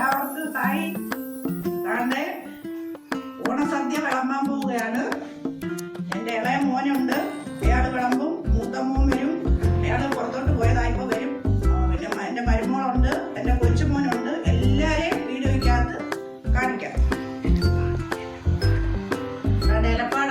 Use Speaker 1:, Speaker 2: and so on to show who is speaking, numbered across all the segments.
Speaker 1: എല്ലാവർക്കും ഹായ്. താണ്ടെ ഓണസദ്യ വിളമ്പാൻ പോവുകയാണ്. എന്റെ ഇളയ മോനുണ്ട്. അയാൾ വിളമ്പും മൂത്ത മോൻ വരും. അയാൾ പുറത്തോട്ട് പോയതായിപ്പോൾ വരും. പിന്നെ എന്റെ മരുമോളുണ്ട് എന്റെ കൊച്ചുമോനുണ്ട് എല്ലാവരെയും വീഡിയോയ്ക്കകത്ത് കാണിക്കാം. ഇലപ്പാട്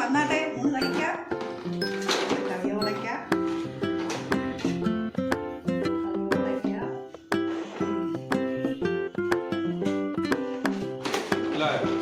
Speaker 1: വന്നാട്ടെ മൂന്ന് കഴിക്കാം
Speaker 2: Yeah.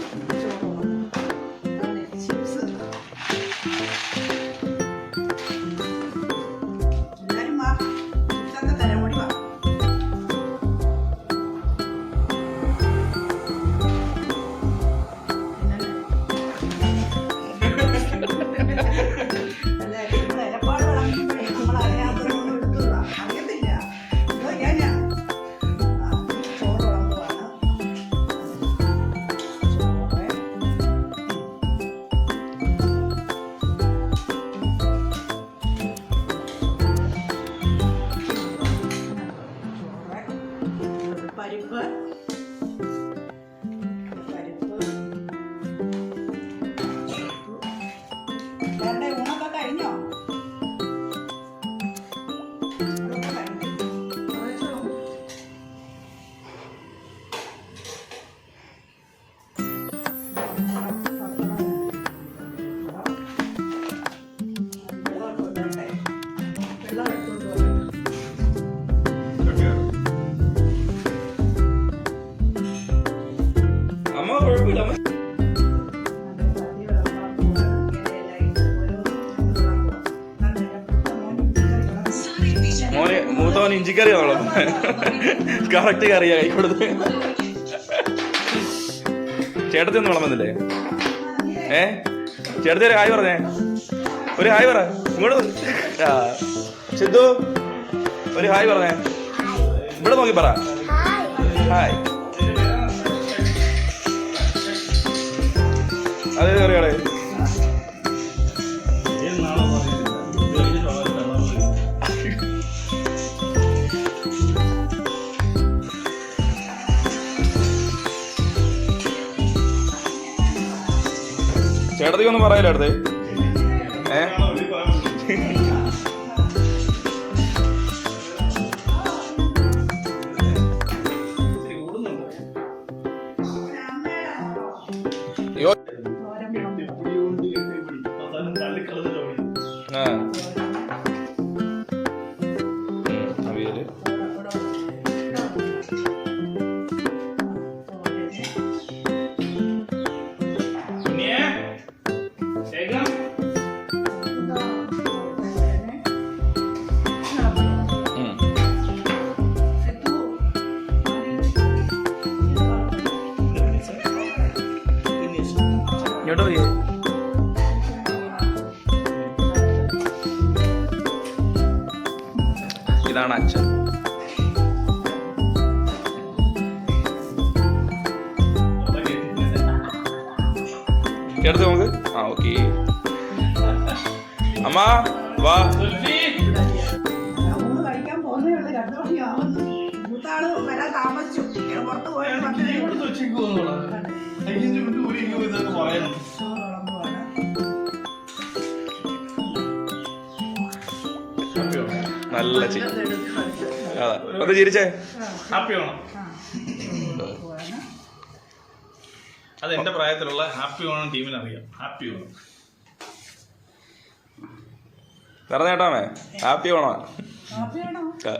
Speaker 2: മോനെ മൂത്തവൻ ഇഞ്ചിക്കറി ആണല്ലോ കറക്റ്റ് കറിയാ കൈ കൊടുത്ത്. ചേട്ടത്തി ഒന്നും വിളമ്പുന്നില്ലേ? ഏ? ചേട്ടത്തി ഒരു ഹായ് പറഞ്ഞേ. ഒരു ഹായ് പറ. ഇങ്ങോട്ട് ആ. സിദ്ധു ഒരു ഹായ് പറഞ്ഞേ. ഇവിടെ നോക്കി പറ. ഹായ്. ചേട്ടത്തിക്ക് ഒന്നും അടുത്ത്? ഏ? ഉം. ഇങ്ങോട്ട് പോയി ഇതാണ് അച്ഛൻ എടുത്ത് നമുക്ക്? ആ ഓക്കെ അമ്മ വാ. നല്ല ചി അതാ. ഒന്ന് ചിരിച്ചേ?
Speaker 3: ഹാപ്പി ആണോ അത് എന്റെ പ്രായത്തിലുള്ള ഹാപ്പി ഓണം ടീമിന് അറിയാം ഹാപ്പി ഓണം.
Speaker 2: പറഞ്ഞേട്ടാമേ ഹാപ്പി ഓണോ.
Speaker 1: ഹാപ്പി വേണോ
Speaker 2: ആ.